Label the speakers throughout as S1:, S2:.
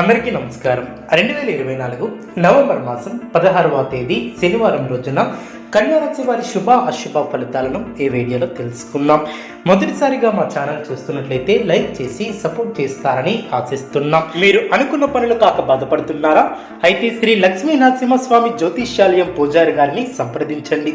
S1: అందరికీ నమస్కారం. రెండు వేల ఇరవై నాలుగు నవంబర్ మాసం పదహారవ తేదీ శనివారం రోజున కన్యారాశి వారి శుభ అశుభ ఫలితాలను ఈ వీడియోలో తెలుసుకుందాం. మొదటిసారిగా మా ఛానల్ చూస్తున్నట్లయితే లైక్ చేసి సపోర్ట్ చేస్తారని ఆశిస్తున్నాం. మీరు అనుకున్న పనులు కాక బాధపడుతున్నారా? అయితే శ్రీ లక్ష్మీ నరసింహస్వామి జ్యోతిష్యాలయం పూజారి గారిని సంప్రదించండి.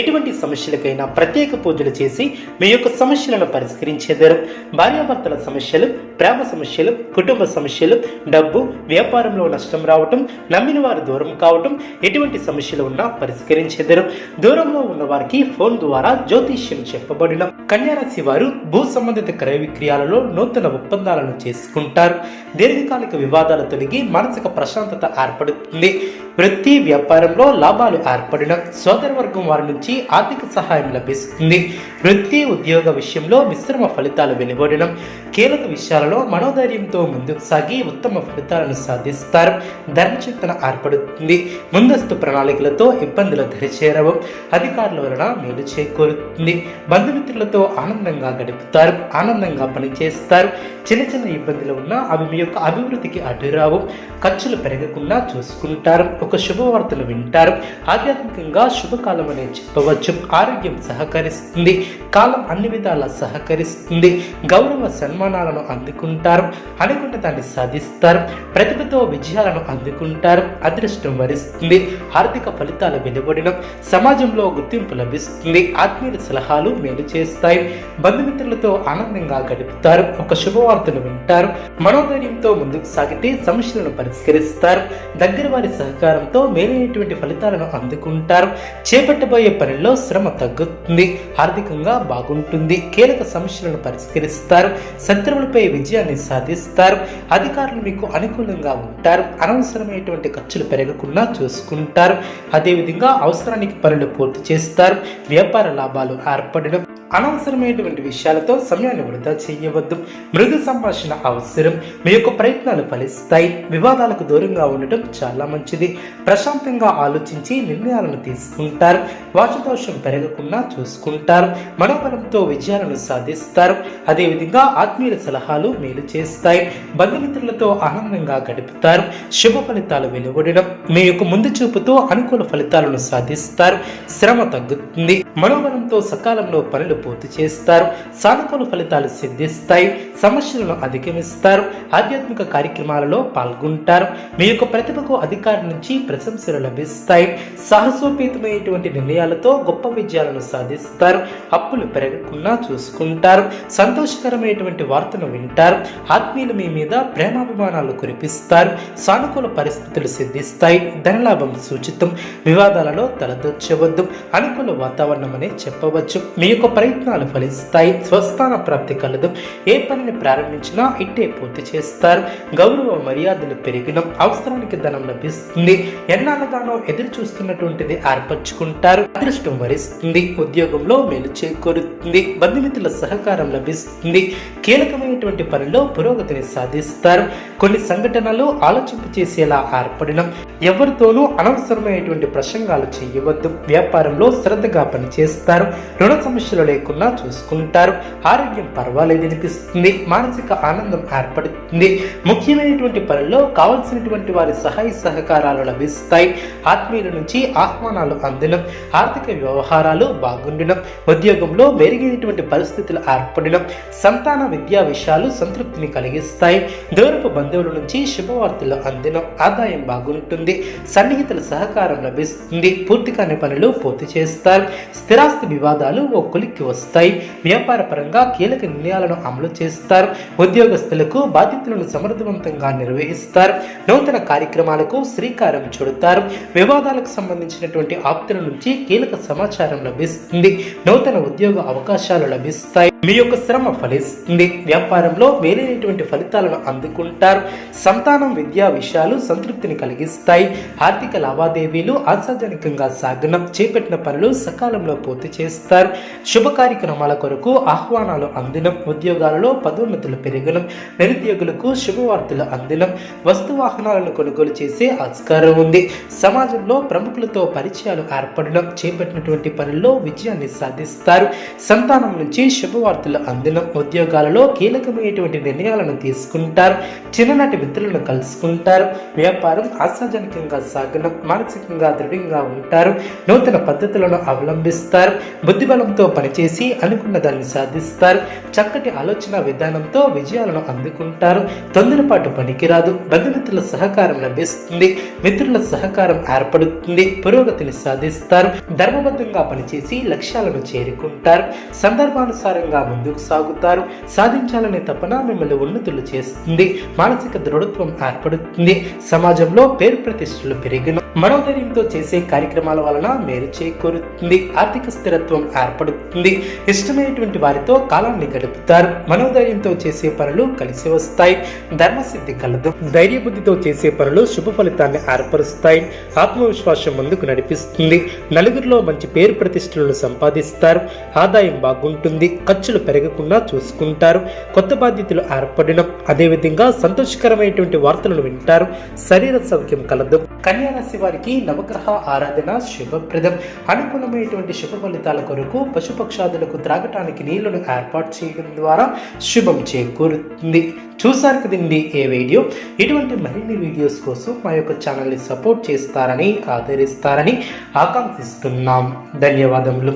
S1: ఎటువంటి సమస్యలకైనా ప్రత్యేక పూజలు చేసి మీ యొక్క సమస్యలను పరిష్కరించేదారు. భార్యాభర్తల సమస్యలు ప్రేమ సమస్యలు కుటుంబ సమస్యలు డబ్బు వ్యాపారంలో నష్టం రావటం నమ్మిన వారు దూరం కావటం ఎటువంటి సమస్యలు ఉన్నా పరిష్కరించేదరు. దూరంలో ఉన్న వారికి ఫోన్ ద్వారా జ్యోతిష్యం చెప్పబడిన. కన్యారాశి వారు భూ సంబంధిత క్రయ విక్రయాలలో నూతన ఒప్పందాలను చేసుకుంటారు. దీర్ఘకాలిక వివాదాలు తొలగి మానసిక ప్రశాంతత ఏర్పడుతుంది. వృత్తి వ్యాపారంలో లాభాలు ఏర్పడిన. సోదరవర్గం వారి నుంచి ఆర్థిక సహాయం లభిస్తుంది. వృత్తి ఉద్యోగ విషయంలో మిశ్రమ ఫలితాలు వెలువడడం కీలక విషయాలలో మనోధైర్యంతో ముందుకు సాగి ఉత్తమ ఫలితాలను సాధిస్తారు. ధర్మచింతన ఏర్పడుతుంది. ముందస్తు ప్రణాళికలతో ఇబ్బందులు దరిచేరవు అధికారుల వలన మేలు చేకూరుతుంది. బంధుమిత్రులతో ఆనందంగా గడుపుతారు. ఆనందంగా పనిచేస్తారు. చిన్న చిన్న ఇబ్బందులు ఉన్నా అవి మీ యొక్క అభివృద్ధికి అడ్డురావు. ఖర్చులు పెరగకుండా చూసుకుంటారు. ఒక శుభవార్తను వింటారు. ఆధ్యాత్మికంగా శుభకాలం అనే చెప్పవచ్చు. ఆరోగ్యం సహకరిస్తుంది. కాలం అన్ని విధాలా సహకరిస్తుంది. గౌరవ సన్మానాలను అందుకుంటారు. అనుకున్న దాన్ని సాధిస్తారు. ప్రతిభతో విజయాలను అందుకుంటారు అదృష్టం వరిస్తుంది ఆర్థిక ఫలితాలు వెలువడడం సమాజంలో గుర్తింపు లభిస్తుంది ఆత్మీయుల సలహాలు మేలు చేస్తాయి. బంధుమిత్రులతో ఆనందంగా గడుపుతారు ఒక శుభవార్తను వింటారు మనోధైర్యంతో ముందుకు సాగితే సమస్యలను పరిష్కరిస్తారు దగ్గర వారి సహకారంతో మేలైనటువంటి ఫలితాలను అందుకుంటారు. చేపట్టబోయే పనిలో శ్రమ తగ్గుతుంది ఆర్థికంగా బాగుంటుంది కీలక సమస్యలను పరిష్కరిస్తారు శత్రువులపై విజయాన్ని సాధిస్తారు అధికారులు మీకు అనుకూలంగా ఉంటారు. అనవసరమైనటువంటి ఖర్చులు పెరగకుండా చూసుకుంటారు. అదేవిధంగా అవసరానికి పనులు పూర్తి చేస్తారు. వ్యాపార లాభాలు ఏర్పడడం అనవసరమైనటువంటి విషయాలతో సమయాన్ని వృధా చేయవద్దు. మృదు సంభాషణ అవసరం. మీ యొక్క ప్రయత్నాలు ఫలిస్తాయి. వివాదాలకు దూరంగా ఉండటం చాలా మంచిది. ప్రశాంతంగా ఆలోచించి నిర్ణయాలను తీసుకుంటారు. వాచదోషం పెరగకుండా చూసుకుంటారు. మనోబలంతో విజయాలను సాధిస్తారు. అదేవిధంగా ఆత్మీయుల సలహాలు మేలు చేస్తాయి. బంధుమిత్రులతో ఆనందంగా గడుపుతారు. శుభ ఫలితాలు వెలువడడం మీ యొక్క ముందు చూపుతో అనుకూల ఫలితాలను సాధిస్తారు. శ్రమ తగ్గుతుంది. మనోబలంతో సకాలంలో పనులు పూర్తి చేస్తారు. సానుకూల ఫలితాలు సిద్ధిస్తాయి. సమస్యలను అధిగమిస్తారు. ఆధ్యాత్మిక కార్యక్రమాలలో పాల్గొంటారు. మీ యొక్క ప్రతిభకు అధికారి నుంచి ప్రశంసలు లభిస్తాయి. సాహసోపేతమైనటువంటి నిర్ణయాలతో గొప్ప విజయాలను సాధిస్తారు. అప్పులు పెరగకుండా చూసుకుంటారు. సంతోషకరమైనటువంటి వార్తను వింటారు. ఆత్మీయులు మీ మీద ప్రేమాభిమానాలు కురిపిస్తారు. సానుకూల పరిస్థితులు సిద్ధిస్తాయి. ధనలాభం సూచితం. వివాదాలలో తలదూర్చవద్దు. అనుకూల వాతావరణం అనే చెప్పవచ్చు. మీ యొక్క ప్రయత్నాలు ఫలిస్తాయి స్వస్థాన ప్రాప్తి కలదు. ఏ పనిని ప్రారంభించినా ఇట్టే పూర్తి చేస్తారు. గౌరవ మర్యాదలు పెరిగిన అవసరానికి ధనం లభిస్తుంది. ఎన్నాళ్ళగానో ఎదురు చూస్తున్నటువంటిది ఏర్పరచుకుంటారు అదృష్టం వరిస్తుంది. ఉద్యోగంలో మేలు చేకూరుతుంది. బంధుమిత్రుల సహకారం లభిస్తుంది. కీలకమైనటువంటి పనిలో పురోగతిని సాధిస్తారు. కొన్ని సంఘటనలు ఆలోచింపు చేసేలా ఏర్పడడం ఎవరితోనూ అనవసరమైనటువంటి ప్రసంగాలు చేయవద్దు. వ్యాపారంలో శ్రద్ధగా పనిచేస్తారు. రుణ సమస్యలు లేకుండా చూసుకుంటారు. ఆరోగ్యం పర్వాలేదు అనిపిస్తుంది. మానసిక ఆనందం ఏర్పడుతుంది. ముఖ్యమైనటువంటి పనుల్లో కావలసినటువంటి వారి సహాయ సహకారాలు లభిస్తాయి. ఆత్మీయుల నుంచి ఆహ్వానాలు అందడం ఆర్థిక వ్యవహారాలు బాగుండడం ఉద్యోగంలో మెరుగైనటువంటి పరిస్థితులు ఏర్పడడం సంతాన విద్యా విషయాలు సంతృప్తిని కలిగిస్తాయి. దూరపు బంధువుల నుంచి శుభవార్తలు అందడం ఆదాయం బాగుంటుంది. సన్నిహితుల సహకారం లభిస్తుంది. పూర్తి కాని పనులు పూర్తి చేస్తారు. స్థిరాస్తి వివాదాలు ఓ కొలిక్కి వస్తాయి. వ్యాపార పరంగా కీలక నిర్ణయాలను అమలు చేస్తారు. ఉద్యోగస్తులకు బాధ్యతలను సమర్థవంతంగా నిర్వహిస్తారు. నూతన కార్యక్రమాలకు శ్రీకారం చుడతారు. వివాదాలకు సంబంధించినటువంటి ఆప్తుల నుంచి కీలక సమాచారం లభిస్తుంది. నూతన ఉద్యోగ అవకాశాలు లభిస్తాయి. మీ యొక్క శ్రమ ఫలిస్తుంది. వ్యాపారంలో మేలైనటువంటి ఫలితాలను అందుకుంటారు. సంతానం విద్యా విషయాలు సంతృప్తిని కలిగిస్తాయి. ఆర్థిక లావాదేవీలు ఆశాజనకంగా సాగనం చేపట్టిన పనులు సకాలంలో పూర్తి చేస్తారు. శుభ కార్యక్రమాల కొరకు ఆహ్వానాలు అందడం ఉద్యోగాలలో పదోన్నతులు పెరగడం నిరుద్యోగులకు శుభవార్తలు అందడం వస్తు వాహనాలను కొనుగోలు చేసే ఆస్కారం ఉంది. సమాజంలో ప్రముఖులతో పరిచయాలు ఏర్పడడం. చేపట్టినటువంటి పనుల్లో విజయాన్ని సాధిస్తారు. సంతానం నుంచి శుభవార్త శుభవార్తలు అందిన ఉద్యోగాలలో కీలకమైనటువంటి నిర్ణయాలను తీసుకుంటారు. చిన్ననాటి మిత్రులను కలుసుకుంటారు. వ్యాపారం ఆశాజనకంగా సాగిన మానసికంగా దృఢంగా ఉంటారు. నూతన పద్ధతులను అవలంబిస్తారు. బుద్ధిబలంతో పనిచేసి అనుకున్న దాన్ని సాధిస్తారు. చక్కటి ఆలోచన విధానంతో విజయాలను అందుకుంటారు. తొందరపాటు పనికిరాదు. బంధుమిత్రుల సహకారం లభిస్తుంది. మిత్రుల సహకారం ఏర్పడుతుంది. పురోగతిని సాధిస్తారు. ధర్మబద్ధంగా పనిచేసి లక్ష్యాలను చేరుకుంటారు. సందర్భానుసారంగా ముందుకు సాగుతారు. సాధించాలనే తపన మిమ్మల్ని ఉన్నతులు చేస్తుంది. మానసిక దృఢత్వం ఏర్పడుతుంది. సమాజంలో పేరు ప్రతిష్టలు పెరిగిన మనోధైర్యంతో చేసే కార్యక్రమాల వలన మేలు చేకూరుతుంది. ఆర్థిక స్థిరత్వం ఏర్పడుతుంది. ఇష్టమైనటువంటి వారితో కాలాన్ని గడుపుతారు. మనోధైర్యంతో చేసే పనులు కలిసి వస్తాయి. ధర్మసిద్ధి కలదు. ధైర్య బుద్ధితో చేసే పనులు శుభ ఫలితాన్ని ఏర్పరుస్తాయి. ఆత్మవిశ్వాసం ముందుకు నడిపిస్తుంది. నలుగురిలో మంచి పేరు ప్రతిష్టలను సంపాదిస్తారు. ఆదాయం బాగుంటుంది. ఖర్చు సమస్యలు పెరగకుండా చూసుకుంటారు. కొత్త బాధ్యతలు ఏర్పడడం అదేవిధంగా సంతోషకరమైనటువంటి వార్తలను వింటారు. శరీర సౌఖ్యం కలదు. కన్యారాశి వారికి నవగ్రహ ఆరాధన శుభప్రదం. అనుకూలమైనటువంటి శుభ ఫలితాల కొరకు పశుపక్షాదులకు త్రాగటానికి నీళ్ళను ఏర్పాటు చేయడం ద్వారా శుభం చేకూరుతుంది. చూసారు కదండి ఏ వీడియో? ఇటువంటి మరిన్ని వీడియోస్ కోసం మా యొక్క ఛానల్ని సపోర్ట్ చేస్తారని ఆదరిస్తారని ఆకాంక్షిస్తున్నాం. ధన్యవాదములు.